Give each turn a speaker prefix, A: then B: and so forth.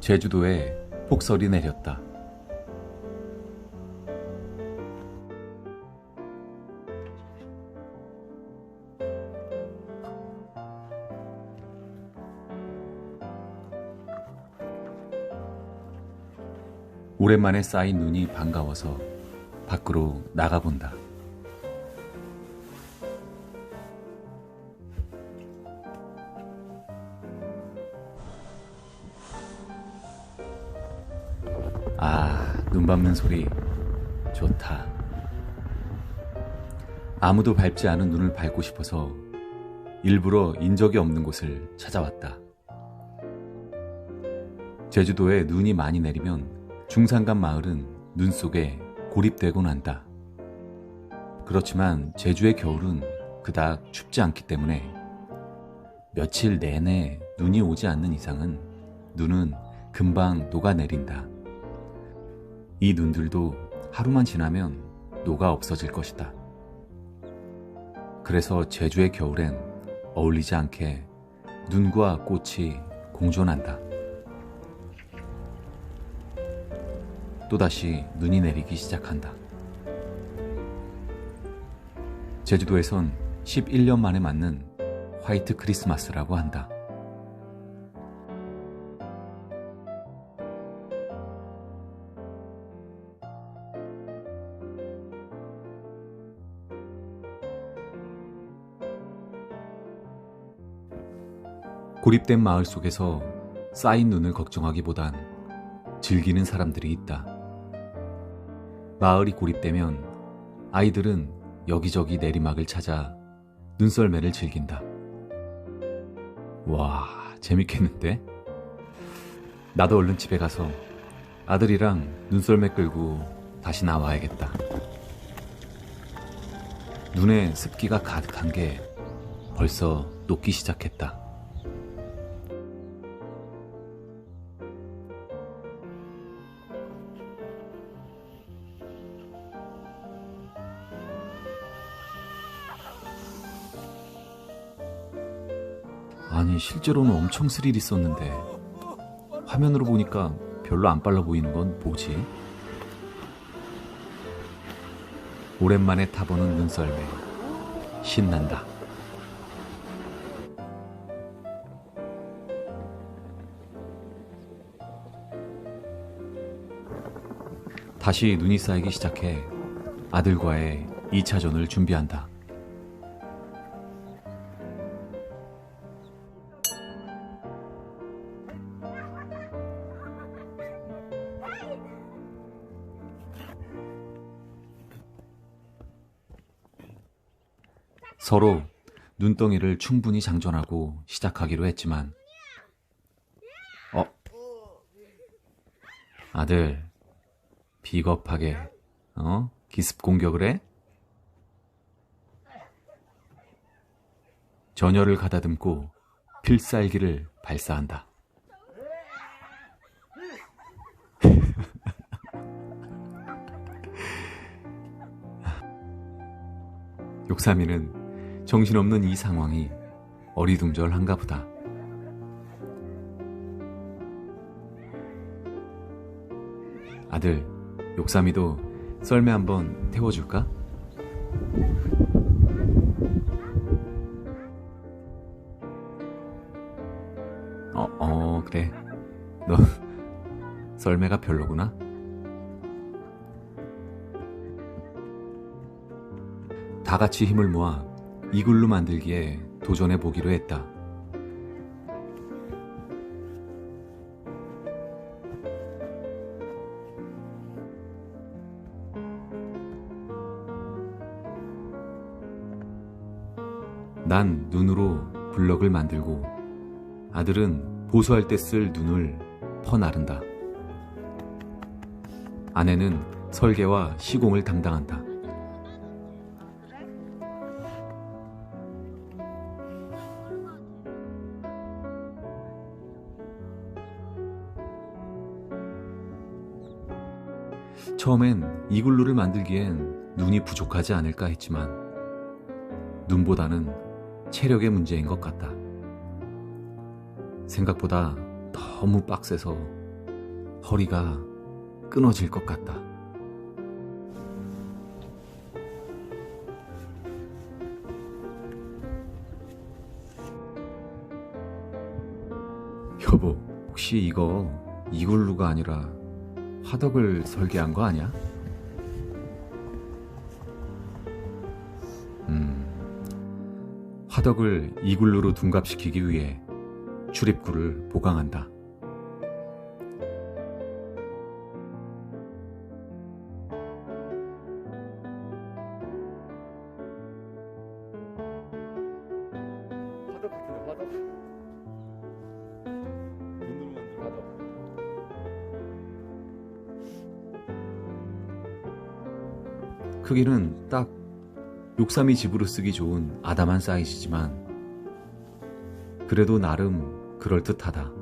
A: 제주도에 폭설이 내렸다. 오랜만에 쌓인 눈이 반가워서 밖으로 나가본다. 아, 눈 밟는 소리 좋다. 아무도 밟지 않은 눈을 밟고 싶어서 일부러 인적이 없는 곳을 찾아왔다. 제주도에 눈이 많이 내리면 중산간 마을은 눈 속에 고립되곤 한다. 그렇지만 제주의 겨울은 그닥 춥지 않기 때문에 며칠 내내 눈이 오지 않는 이상은 눈은 금방 녹아내린다. 이 눈들도 하루만 지나면 녹아 없어질 것이다. 그래서 제주의 겨울엔 어울리지 않게 눈과 꽃이 공존한다. 또다시 눈이 내리기 시작한다. 제주도에선 11년 만에 맞는 화이트 크리스마스라고 한다. 고립된 마을 속에서 쌓인 눈을 걱정하기보단 즐기는 사람들이 있다. 마을이 고립되면 아이들은 여기저기 내리막을 찾아 눈썰매를 즐긴다. 와, 재밌겠는데? 나도 얼른 집에 가서 아들이랑 눈썰매 끌고 다시 나와야겠다. 눈에 습기가 가득한 게 벌써 녹기 시작했다. 아니, 실제로는 엄청 스릴 있었는데, 화면으로 보니까 별로 안 빨라 보이는 건 뭐지? 오랜만에 타보는 눈썰매. 신난다. 다시 눈이 쌓이기 시작해 아들과의 2차전을 준비한다. 서로 눈덩이를 충분히 장전하고 시작하기로 했지만, 어? 아들, 비겁하게, 어? 기습 공격을 해? 전열을 가다듬고 필살기를 발사한다. 욕삼이는 정신없는 이 상황이 어리둥절한가 보다. 아들, 욕삼이도 썰매 한번 태워줄까? 어, 어, 그래. 너 썰매가 별로구나. 다 같이 힘을 모아 이글루 만들기에 도전해 보기로 했다. 난 눈으로 블럭을 만들고 아들은 보수할 때 쓸 눈을 퍼 나른다. 아내는 설계와 시공을 담당한다. 처음엔 이글루를 만들기엔 눈이 부족하지 않을까 했지만 눈보다는 체력의 문제인 것 같다. 생각보다 너무 빡세서 허리가 끊어질 것 같다. 여보, 혹시 이거 이글루가 아니라 화덕을 설계한 거 아니야? 음, 화덕을 이글루로 둔갑시키기 위해 출입구를 보강한다. 크기는 딱 욕삼이 집으로 쓰기 좋은 아담한 사이즈지만 그래도 나름 그럴듯하다.